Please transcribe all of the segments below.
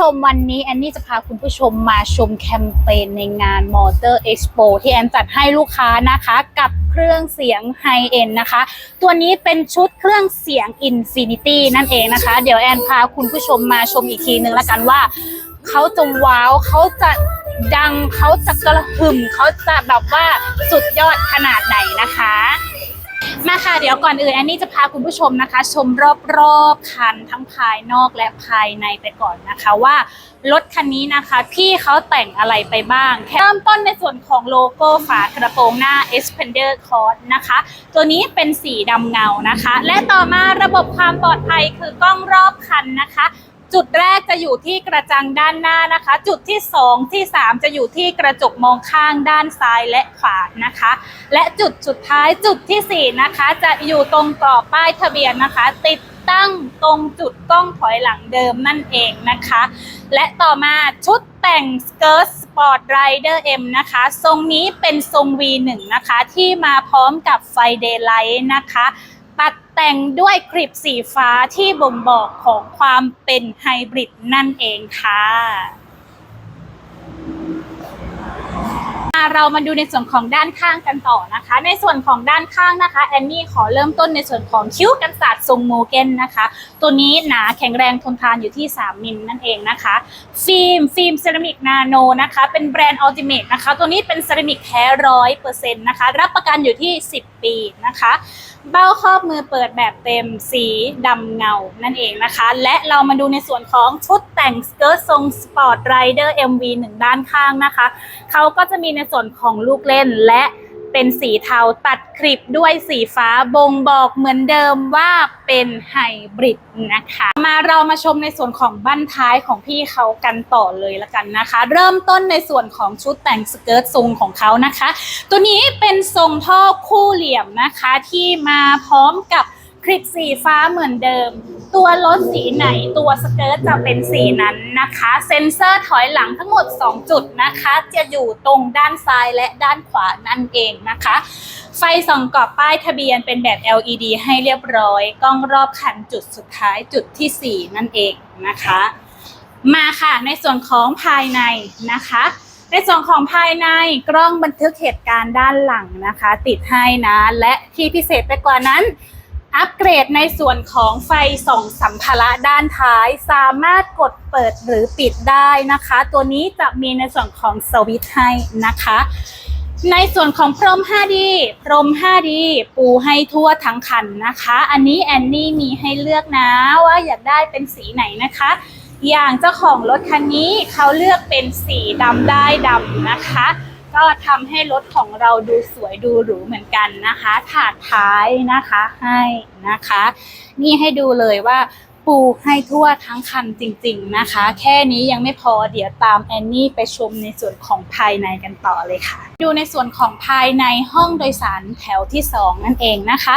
ชมวันนี้แอนนี่จะพาคุณผู้ชมมาชมแคมเปญในงาน Motor Expo ที่แอนจัดให้ลูกค้านะคะกับเครื่องเสียงไฮเอ็นนะคะ ตัวนี้เป็นชุดเครื่องเสียง Infinity นั่นเองนะคะ เดี๋ยวแอนพาคุณผู้ชมมาชมอีกทีนึงแล้วกันว่า เขาจะว้าวเขาจะดังเขาจะกระหึ่มเขาจะแบบว่าสุดยอดขนาดไหนนะคะ มาค่ะเดี๋ยวก่อนอื่นแอนนี่จะพาคุณผู้ชมนะคะ ชมรอบๆคันทั้งภายนอกและภายในไปก่อนนะคะว่ารถคันนี้นะคะ พี่เขาแต่งอะไรไปบ้างเริ่มต้นในส่วนของโลโก้ฝากระโปรงหน้า Expander c o r นะคะ ตัวนี้เป็นสีดำเงานะคะ และต่อมาระบบความปลอดภัยคือกล้องรอบคันนะคะ จุดแรกจะอยู่ที่กระจังด้านหน้านะคะ จุดที่ 2 ที่ 3 จะอยู่ที่กระจกมองข้างด้านซ้ายและขวานะคะ และจุดสุดท้ายจุดทีสี่ 4 นะคะ จะอยู่ตรงกรอบป้ายทะเบียนนะคะ ติดตั้งตรงจุดกล้องถอยหลังเดิมนั่นเองนะคะ และต่อมาชุดแต่งสเกิร์ตสปอร์ตไรเดอร์เอ็มนะคะ ทรงนี้เป็นทรง V1 นะคะ ที่มาพร้อมกับไฟเดย์ไลท์นะคะ ตัดแต่งด้วยคลิปสีฟ้าที่บ่งบอกของความเป็นไฮบริดนั่นเองค่ะเรามาดูในส่วนของด้านข้างกันต่อนะคะ ในส่วนของด้านข้างนะคะแอนนี่ขอเริ่มต้นในส่วนของคิ้วกันศาสตร์ทรงโมเกนนะคะ ตัวนี้หนาแข็งแรงทนทานอยู่ที่ 3 มิลนั่นเองนะคะ ฟิล์มฟิล์มเซรามิกนาโนนะคะ เป็นแบรนด์อัลติเมทนะคะ ตัวนี้เป็นเซรามิกแท้ร้อยเปอร์เซ็นต์นะคะ รับประกันอยู่ที่ 10 ปีนะคะ เบ้าครอบมือเปิดแบบเต็มสีดำเงานั่นเองนะคะ และเรามาดูในส่วนของชุดแต่งสเกิร์ตทรงสปอร์ตไรเดอร์ MV หนึ่งด้านข้างนะคะ เขาก็จะมีในส่วนของลูกเล่นและ เป็นสีเทาตัดคลิปด้วยสีฟ้าบ่งบอกเหมือนเดิมว่าเป็นไฮบริดนะคะ มาเรามาชมในส่วนของบั้นท้ายของพี่เขากันต่อเลยละกันนะคะ เริ่มต้นในส่วนของชุดแต่งสเกิร์ตทรงของเขานะคะ ตัวนี้เป็นทรงท่อคู่เหลี่ยมนะคะที่มาพร้อมกับ คลิปสีฟ้าเหมือนเดิม ตัวรถสีไหนตัวสเกิร์ตจะเป็นสีนั้นนะคะ เซ็นเซอร์ถอยหลังทั้งหมด 2 จุดนะคะ จะอยู่ตรงด้านซ้ายและด้านขวานั่นเองนะคะ ไฟส่องกรอบป้ายทะเบียนเป็นแบบ LED ให้เรียบร้อย กล้องรอบคันจุดสุดท้ายจุดทีสี่4 นั่นเองนะคะ มาค่ะในส่วนของภายในนะคะในส่วนของภายในกล้องบันทึกเหตุการณ์ด้านหลังนะคะ ติดให้นะ และที่พิเศษไปกว่านั้น อัปเกรดในส่วนของไฟส่องสัมภาระด้านท้าย สามารถกดเปิดหรือปิดได้นะคะ ตัวนี้จะมีในส่วนของสวิตช์ให้นะคะ ในส่วนของพรม 5D พรม 5D ปูให้ทั่วทั้งคันนะคะ อันนี้แอนนี่มีให้เลือกนะว่าอยากได้เป็นสีไหนนะคะ อย่างเจ้าของรถคันนี้เขาเลือกเป็นสีดำได้ดำนะคะ ก็ทำให้รถของเราดูสวยดูหรูเหมือนกันนะคะถาดท้ายนะคะให้นะคะ นี่ให้ดูเลยว่า ปูให้ทั่วทั้งคันจริง ๆนะคะ แค่นี้ยังไม่พอเดี๋ยวตามแอนนี่ไปชมในส่วนของภายในกันต่อเลยค่ะ ดูในส่วนของภายในห้องโดยสารแถวที่ 2 นั่นเองนะคะ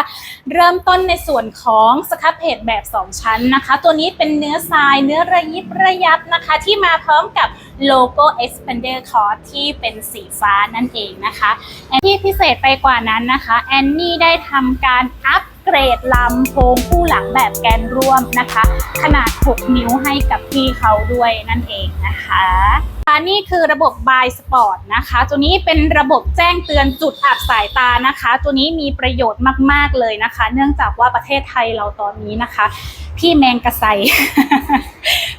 เริ่มต้นในส่วนของสครับเพจแบบ 2 ชั้นนะคะ ตัวนี้เป็นเนื้อทรายเนื้อระยิบระยับนะคะ ที่มาพร้อมกับโลโก้ Expander c o r d ที่เป็นสีฟ้านั่นเองนะคะแอนที่พิเศษไปกว่านั้นนะคะแอนนี่ได้ทำการอัป เกรดลำโพงคู่หลังแบบแกนร่วมนะคะ ขนาด 6 นิ้วให้กับพี่เขาด้วยนั่นเองนะคะค่ะนี่คือระบบบายสปอร์ตนะคะ ตัวนี้เป็นระบบแจ้งเตือนจุดอับสายตานะคะ ตัวนี้มีประโยชน์มาก ๆ เลยนะคะ เนื่องจากว่าประเทศไทยเราตอนนี้นะคะ พี่แมงกระไซ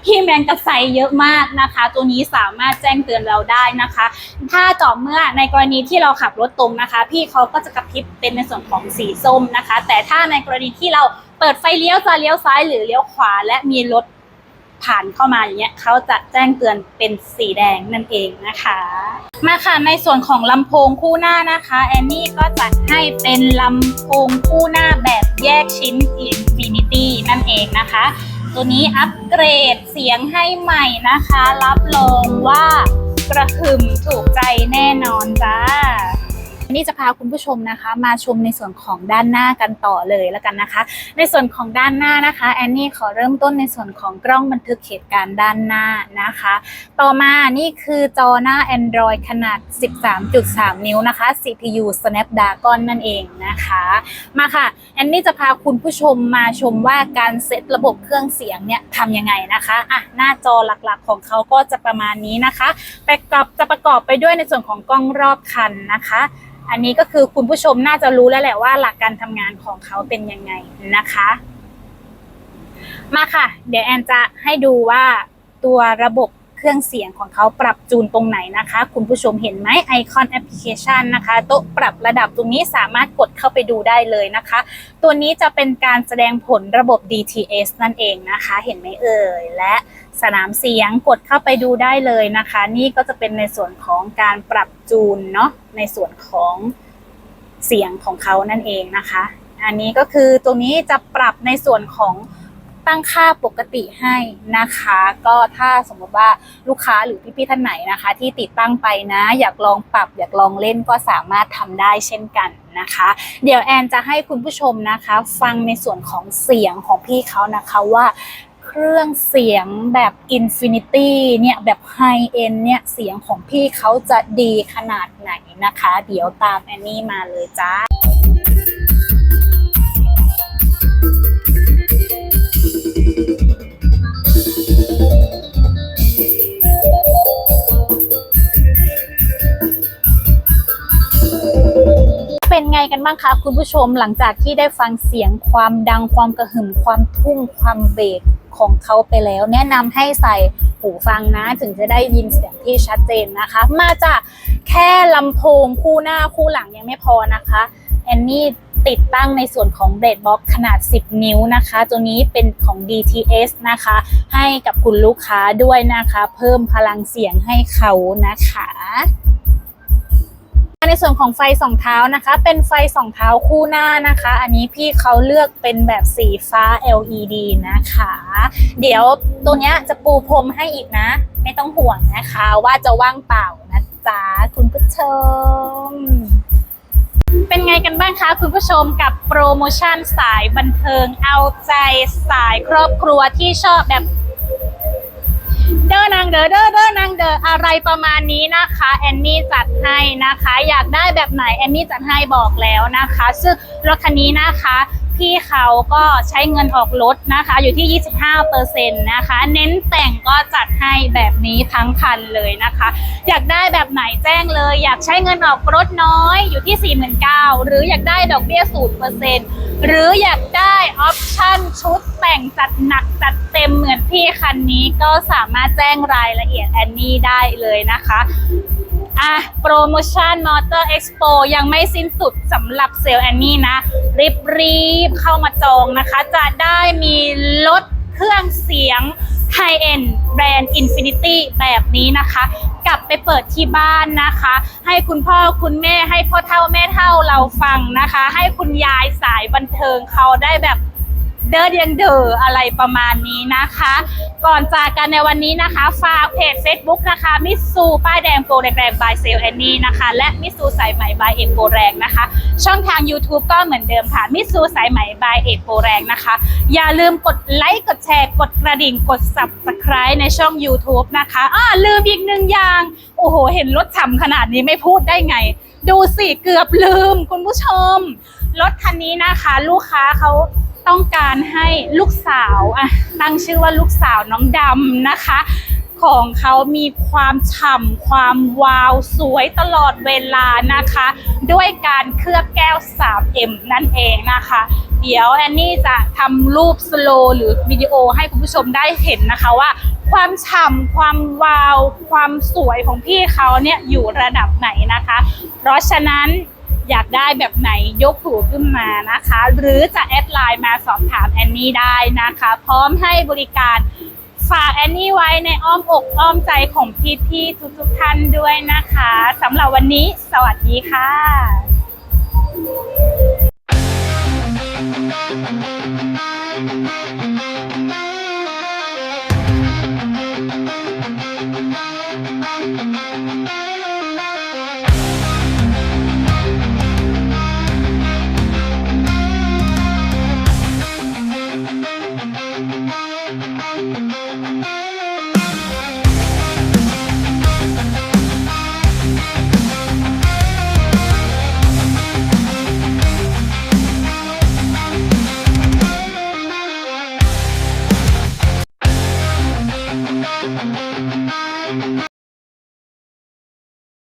พี่แมงกระไซเยอะมากนะคะ ตัวนี้สามารถแจ้งเตือนเราได้นะคะ ถ้าต่อเมื่อในกรณีที่เราขับรถตรงนะคะ พี่เขาก็จะกระพริบเป็นในส่วนของสีส้มนะคะ แต่ถ้าในกรณีที่เราเปิดไฟเลี้ยวจะเลี้ยวซ้ายหรือเลี้ยวขวา และมีรถผ่านเข้ามาอย่างเงี้ยเขาจะแจ้งเตือนเป็นสีแดงนั่นเองนะคะ มาค่ะในส่วนของลำโพงคู่หน้านะคะแอนนี่ก็จัดให้เป็นลำโพงคู่หน้าแบบแยกชิ้น Infinity นั่นเองนะคะ ตัวนี้อัปเกรดเสียงให้ใหม่นะคะ รับรองว่ากระหึ่มถูกใจแน่นอนจ้า วันนี้จะพาคุณผู้ชมนะคะ มาชมในส่วนของด้านหน้ากันต่อเลยแล้วกันนะคะ ในส่วนของด้านหน้านะคะแอนนี่ขอเริ่มต้นในส่วนของกล้องบันทึกเหตุการณ์ด้านหน้านะคะ ต่อมานี่คือจอหน้า Android ขนาด 13.3 นิ้วนะคะ CPU Snapdragon นั่นเองนะคะ มาค่ะแอนนี่จะพาคุณผู้ชมมาชมว่าการเซตระบบเครื่องเสียงเนี่ยทำยังไงนะคะอะหน้าจอหลักๆของเขาก็จะประมาณนี้นะคะประกอบจะประกอบไปด้วยในส่วนของกล้องรอบคันนะคะอันนี้ก็คือคุณผู้ชมน่าจะรู้แล้วแหละว่าหลักการทำงานของเขาเป็นยังไงนะคะ มาค่ะ เดี๋ยวแอนจะให้ดูว่าตัวระบบเครื่องเสียงของเขาปรับจูนตรงไหนนะคะ คุณผู้ชมเห็นไหมไอคอนแอปพลิเคชันนะคะโต๊ะปรับระดับตรงนี้สามารถกดเข้าไปดูได้เลยนะคะ ตัวนี้จะเป็นการแสดงผลระบบ DTS นั่นเองนะคะ เห็นไหมเอ่ยและ สนามเสียงกดเข้าไปดูได้เลยนะคะ นี่ก็จะเป็นในส่วนของการปรับจูนเนาะในส่วนของเสียงของเขานั่นเองนะคะ อันนี้ก็คือตรงนี้จะปรับในส่วนของตั้งค่าปกติให้นะคะ ก็ถ้าสมมติว่าลูกค้าหรือพี่ๆท่านไหนนะคะ ที่ติดตั้งไปนะ อยากลองปรับ อยากลองเล่นก็สามารถทำได้เช่นกันนะคะ เดี๋ยวแอนจะให้คุณผู้ชมนะคะ ฟังในส่วนของเสียงของพี่เขานะคะว่า เครื่องเสียงแบบ Infinity เนี่ยแบบ High End เนี่ยเสียงของพี่เขาจะดีขนาดไหนนะคะ เดี๋ยวตามแอนนี่มาเลยจ้าเป็นไงกันบ้างคะคุณผู้ชมหลังจากที่ได้ฟังเสียงความดังความกระหึ่มความทุ่งความเบส ของเขาไปแล้ว แนะนำให้ใส่หูฟังนะถึงจะได้ยินเสียงที่ชัดเจนนะคะ มาจากแค่ลำโพงคู่หน้าคู่หลังยังไม่พอนะคะแอนนี่ติดตั้งในส่วนของเบสบ็อกขนาด 10 นิ้วนะคะ ตัวนี้เป็นของ DTS นะคะ ให้กับคุณลูกค้าด้วยนะคะ เพิ่มพลังเสียงให้เขานะคะ ในส่วนของไฟสองเท้านะคะ เป็นไฟสองเท้าคู่หน้านะคะ อันนี้พี่เขาเลือกเป็นแบบสีฟ้า LED นะคะ เดี๋ยวตัวเนี้ยจะปูพรมให้อีกนะ ไม่ต้องห่วงนะคะ ว่าจะว่างเปล่านะจ๊ะคุณผู้ชม เป็นไงกันบ้างคะคุณผู้ชมกับโปรโมชั่นสายบันเทิงเอาใจสายครอบครัวที่ชอบแบบ เด้อนางเด้อเด้อเด้อนางเด้ออะไรประมาณนี้นะคะ แอนนี่จัดให้นะคะ อยากได้แบบไหนแอนนี่จัดให้บอกแล้วนะคะ ซึ่งรถคันนี้นะคะ พี่เขาก็ใช้เงินออกรถนะคะ อยู่ที่ 25%นะคะ เน้นแต่งก็จัดให้แบบนี้ทั้งคันเลยนะคะ อยากได้แบบไหนแจ้งเลย อยากใช้เงินออกรถน้อยอยู่ที่ 49,000หรืออยากได้ดอกเบี้ย 0%หรืออยากได้ออปชั่นชุดแต่งจัดหนักจัดเต็มเหมือนพี่คันนี้ก็สามารถแจ้งรายละเอียดแอนนี่ได้เลยนะคะ อะโปรโมชั่นมอเตอร์เอ็กซ์โปยังไม่สิ้นสุดสำหรับเซลล์แอนนี่นะ รีบรีบเข้ามาจองนะคะ จะได้มีรถเครื่องเสียง High End แบรนด์ Infinity แบบนี้นะคะ กลับไปเปิดที่บ้านนะคะ ให้คุณพ่อคุณแม่ให้พ่อเท่าแม่เท่าเราฟังนะคะ ให้คุณยายสายบันเทิงเขาได้แบบ เดินยังเดออะไรประมาณนี้นะคะ ก่อนจากกันในวันนี้นะคะ ฝากเพจ Facebook นะคะ มิสซูป้ายแดงโปรแรงบายเซลแอนนี่นะคะ และมิสซูสายไหม่บายเอกโปรแรงนะคะ ช่องทาง YouTube ก็เหมือนเดิมค่ะ มิสซูสายไหม่บายเอกโปรแรงนะคะ อย่าลืมกดไลค์กดแชร์กดกระดิ่งกด Subscribe ในช่อง YouTube นะคะอ่าลืมอีกหนึ่งอย่าง โอ้โห เห็นรถฉ่ำขนาดนี้ไม่พูดได้ไง ดูสิเกือบลืมคุณผู้ชมรถคันนี้นะคะ ลูกค้าเขา ต้องการให้ลูกสาวอะตั้งชื่อว่าลูกสาวน้องดำนะคะ ของเขามีความฉ่ำความวาวสวยตลอดเวลานะคะ ด้วยการเคลือบแก้ว 3M นั่นเองนะคะ เดี๋ยวแอนนี่จะทำรูปสโลว์หรือวิดีโอให้คุณผู้ชมได้เห็นนะคะว่าความฉ่ำความวาว ความสวยของพี่เขาเนี่ยอยู่ระดับไหนนะคะ เพราะฉะนั้น อยากได้แบบไหนยกหูขึ้นมานะคะ หรือจะแอดไลน์มาสอบถามแอนนี่ได้นะคะ พร้อมให้บริการฝากแอนนี่ไว้ในอ้อมอกอ้อมใจของพี่ๆทุกๆท่านด้วยนะคะสำหรับวันนี้ สวัสดีค่ะ